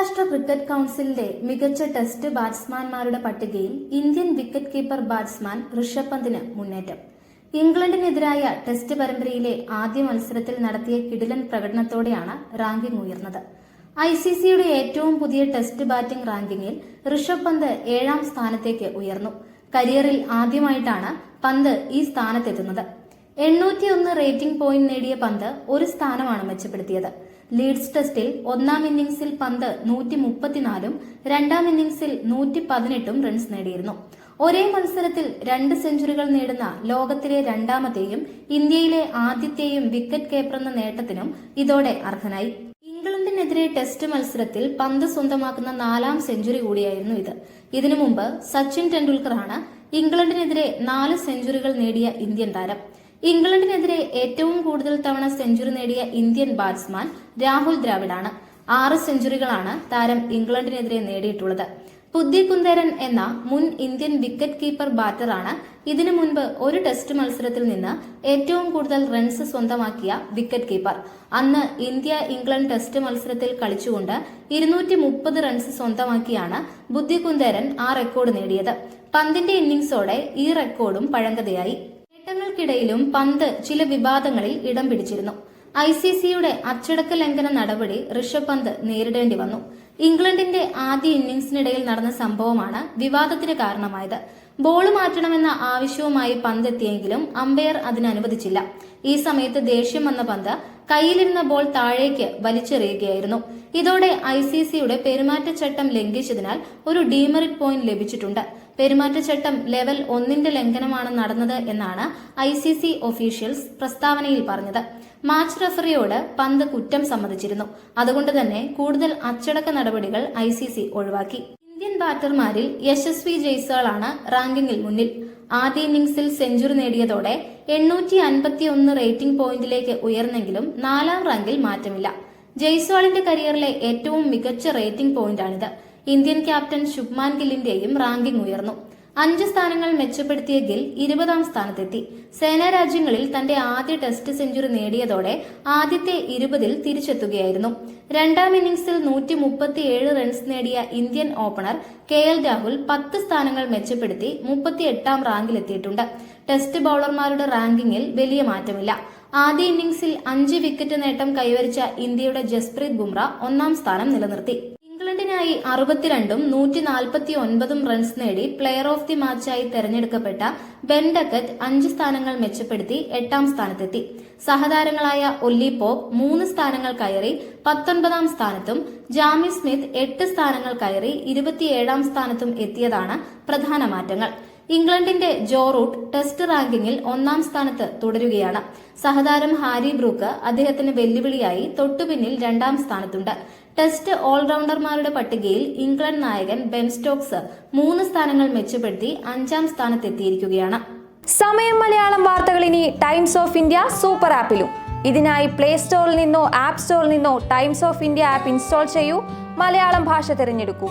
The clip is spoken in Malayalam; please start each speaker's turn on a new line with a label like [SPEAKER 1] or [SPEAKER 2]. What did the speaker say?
[SPEAKER 1] അന്താരാഷ്ട്ര ക്രിക്കറ്റ് കൌൺസിലിന്റെ മികച്ച ടെസ്റ്റ് ബാറ്റ്സ്മാൻമാരുടെ പട്ടികയിൽ Indian wicket keeper batsman Rishabh പന്തിന് മുന്നേറ്റം. ഇംഗ്ലണ്ടിനെതിരായ ടെസ്റ്റ് പരമ്പരയിലെ ആദ്യ മത്സരത്തിൽ നടത്തിയ കിടിലൻ പ്രകടനത്തോടെയാണ് റാങ്കിംഗ് ഉയർന്നത്. ഐ സി സിയുടെ ഏറ്റവും പുതിയ ടെസ്റ്റ് ബാറ്റിംഗ് റാങ്കിങ്ങിൽ ഋഷഭ് പന്ത് ഏഴാം സ്ഥാനത്തേക്ക് ഉയർന്നു. കരിയറിൽ ആദ്യമായിട്ടാണ് പന്ത് ഈ സ്ഥാനത്തെത്തുന്നത്. എണ്ണൂറ്റിയൊന്ന് റേറ്റിംഗ് പോയിന്റ് നേടിയ പന്ത് ഒരു സ്ഥാനമാണ് മെച്ചപ്പെടുത്തിയത്. ലീഡ്സ് ടെസ്റ്റിൽ ഒന്നാം ഇന്നിംഗ്സിൽ പന്ത് നൂറ്റി മുപ്പത്തിനാലും രണ്ടാം ഇന്നിംഗ്സിൽ നൂറ്റി പതിനെട്ടും റൺസ് നേടിയിരുന്നു. ഒരേ മത്സരത്തിൽ രണ്ട് സെഞ്ചുറികൾ നേടുന്ന ലോകത്തിലെ രണ്ടാമത്തെയും ഇന്ത്യയിലെ ആദ്യത്തെയും വിക്കറ്റ് കീപ്പറെന്ന നേട്ടത്തിനും ഇതോടെ അർഹനായി. ഇംഗ്ലണ്ടിനെതിരെ ടെസ്റ്റ് മത്സരത്തിൽ പന്ത് സ്വന്തമാക്കുന്ന നാലാം സെഞ്ചുറി കൂടിയായിരുന്നു ഇത്. ഇതിനു മുമ്പ് സച്ചിൻ ടെണ്ടുൽക്കറാണ് ഇംഗ്ലണ്ടിനെതിരെ നാല് സെഞ്ചുറികൾ നേടിയ ഇന്ത്യൻ താരം. ഇംഗ്ലണ്ടിനെതിരെ ഏറ്റവും കൂടുതൽ തവണ സെഞ്ചുറി നേടിയ ഇന്ത്യൻ ബാറ്റ്സ്മാൻ രാഹുൽ ദ്രാവിഡാണ്. ആറ് സെഞ്ചുറികളാണ് താരം ഇംഗ്ലണ്ടിനെതിരെ നേടിയിട്ടുള്ളത്. പുദ്യ കുന്ദേരൻ എന്ന മുൻ ഇന്ത്യൻ വിക്കറ്റ് കീപ്പർ ബാറ്ററാണ് ഇതിനു മുൻപ് ഒരു ടെസ്റ്റ് മത്സരത്തിൽ നിന്ന് ഏറ്റവും കൂടുതൽ റൺസ് സ്വന്തമാക്കിയ വിക്കറ്റ് കീപ്പർ. അന്ന് ഇന്ത്യ ഇംഗ്ലണ്ട് ടെസ്റ്റ് മത്സരത്തിൽ കളിച്ചുകൊണ്ട് ഇരുന്നൂറ്റി മുപ്പത് റൺസ് സ്വന്തമാക്കിയാണ് ബുദ്ധികുന്ദേരൻ ആ റെക്കോർഡ് നേടിയത്. പന്തിന്റെ ഇന്നിംഗ്സോടെ ഈ റെക്കോർഡും പഴങ്കതയായി നേട്ടങ്ങൾക്കിടയിലും പന്ത് ചില വിവാദങ്ങളിൽ ഇടം പിടിച്ചിരുന്നു. ഐ സി സിയുടെ അച്ചടക്ക ലംഘന നടപടി ഋഷഭ് പന്ത് നേരിടേണ്ടി വന്നു. ഇംഗ്ലണ്ടിന്റെ ആദ്യ ഇന്നിംഗ്സിനിടയിൽ നടന്ന സംഭവമാണ് വിവാദത്തിന് കാരണമായത്. ബോൾ മാറ്റണമെന്ന ആവശ്യവുമായി പന്ത് എത്തിയെങ്കിലും അമ്പയർ അതിന് അനുവദിച്ചില്ല ഈ സമയത്ത് ദേഷ്യം വന്ന പന്ത് കയ്യിലിരുന്ന ബോൾ താഴേക്ക് വലിച്ചെറിയുകയായിരുന്നു. ഇതോടെ ഐ സി സിയുടെ പെരുമാറ്റച്ചട്ടം ലംഘിച്ചതിനാൽ ഒരു ഡീമെറിറ്റ് പോയിന്റ് ലഭിച്ചിട്ടുണ്ട്. പെരുമാറ്റച്ചട്ടം ലെവൽ ഒന്നിന്റെ ലംഘനമാണ് നടന്നത് എന്നാണ് ഐ സി സി ഒഫീഷ്യൽസ് പ്രസ്താവനയിൽ പറഞ്ഞത്. മാച്ച് റഫറിയോട് പന്ത് കുറ്റം സമ്മതിച്ചിരുന്നു. അതുകൊണ്ട് തന്നെ കൂടുതൽ അച്ചടക്ക നടപടികൾ ഐ സി സി ഒഴിവാക്കി. ഇന്ത്യൻ ബാറ്റർമാരിൽ യശസ്വി ജയ്സാളാണ് റാങ്കിങ്ങിൽ മുന്നിൽ. ആദ്യ ഇന്നിംഗ്സിൽ സെഞ്ചുറി നേടിയതോടെ എണ്ണൂറ്റി അൻപത്തി ഒന്ന് റേറ്റിംഗ് പോയിന്റിലേക്ക് ഉയർന്നെങ്കിലും നാലാം റാങ്കിൽ മാറ്റമില്ല. ജയ്സ്വാളിന്റെ കരിയറിലെ ഏറ്റവും മികച്ച റേറ്റിംഗ് പോയിന്റാണിത്. ഇന്ത്യൻ ക്യാപ്റ്റൻ ശുഭ്മാൻ ഗില്ലിന്റെയും റാങ്കിംഗ് ഉയർന്നു. അഞ്ച് സ്ഥാനങ്ങൾ മെച്ചപ്പെടുത്തിയ ഗിൽ ഇരുപതാം സ്ഥാനത്തെത്തി. സേനാ രാജ്യങ്ങളിൽ തന്റെ ആദ്യ ടെസ്റ്റ് സെഞ്ചുറി നേടിയതോടെ ആദ്യത്തെ ഇരുപതിൽ തിരിച്ചെത്തുകയായിരുന്നു. രണ്ടാം ഇന്നിംഗ്സിൽ നൂറ്റി മുപ്പത്തിയേഴ് റൺസ് നേടിയ Indian opener K L Rahul പത്ത് സ്ഥാനങ്ങൾ മെച്ചപ്പെടുത്തി മുപ്പത്തിയെട്ടാം റാങ്കിലെത്തിയിട്ടുണ്ട്. ടെസ്റ്റ് ബൌളർമാരുടെ റാങ്കിങ്ങിൽ വലിയ മാറ്റമില്ല. ആദ്യ ഇന്നിംഗ്സിൽ അഞ്ച് വിക്കറ്റ് നേട്ടം കൈവരിച്ച ഇന്ത്യയുടെ ജസ്പ്രീത് ബുംറ ഒന്നാം സ്ഥാനം നിലനിർത്തി. ഇംഗ്ലണ്ടിനായി അറുപത്തിരണ്ടും നൂറ്റി നാൽപ്പത്തി ഒൻപതും റൺസ് നേടി പ്ലെയർ ഓഫ് ദി മാച്ചായി തെരഞ്ഞെടുക്കപ്പെട്ട ബെൻ ഡക്കറ്റ് അഞ്ച് സ്ഥാനങ്ങൾ മെച്ചപ്പെടുത്തി എട്ടാം സ്ഥാനത്തെത്തി. സഹതാരങ്ങളായ ഒല്ലി പോപ്പ് മൂന്ന് സ്ഥാനങ്ങൾ കയറി പത്തൊൻപതാം സ്ഥാനത്തും ജാമി സ്മിത്ത് എട്ട് സ്ഥാനങ്ങൾ കയറി ഇരുപത്തിയേഴാം സ്ഥാനത്തും എത്തിയതാണ് പ്രധാന മാറ്റങ്ങൾ. ഇംഗ്ലണ്ടിന്റെ ജോ റൂട്ട് ടെസ്റ്റ് റാങ്കിങ്ങിൽ ഒന്നാം സ്ഥാനത്ത് തുടരുകയാണ്. സഹതാരം ഹാരി ബ്രൂക്ക് അദ്ദേഹത്തിന് വെല്ലുവിളിയായി തൊട്ടുപിന്നിൽ രണ്ടാം സ്ഥാനത്തുണ്ട്. ടെസ്റ്റ് ഓൾറൗണ്ടർമാരുടെ പട്ടികയിൽ ഇംഗ്ലണ്ട് നായകൻ ബെൻ സ്റ്റോക്സ് മൂന്ന് സ്ഥാനങ്ങൾ മെച്ചപ്പെടുത്തി അഞ്ചാം സ്ഥാനത്തെത്തിയിരിക്കുകയാണ്.
[SPEAKER 2] സമയം മലയാളം വാർത്തകൾ ഇനി ടൈംസ് ഓഫ് ഇന്ത്യ സൂപ്പർ ആപ്പിലും. ഇതിനായി പ്ലേ സ്റ്റോറിൽ നിന്നോ ആപ്പ് സ്റ്റോറിൽ നിന്നോ Times of India app install ചെയ്യൂ. മലയാളം ഭാഷ തിരഞ്ഞെടുക്കൂ.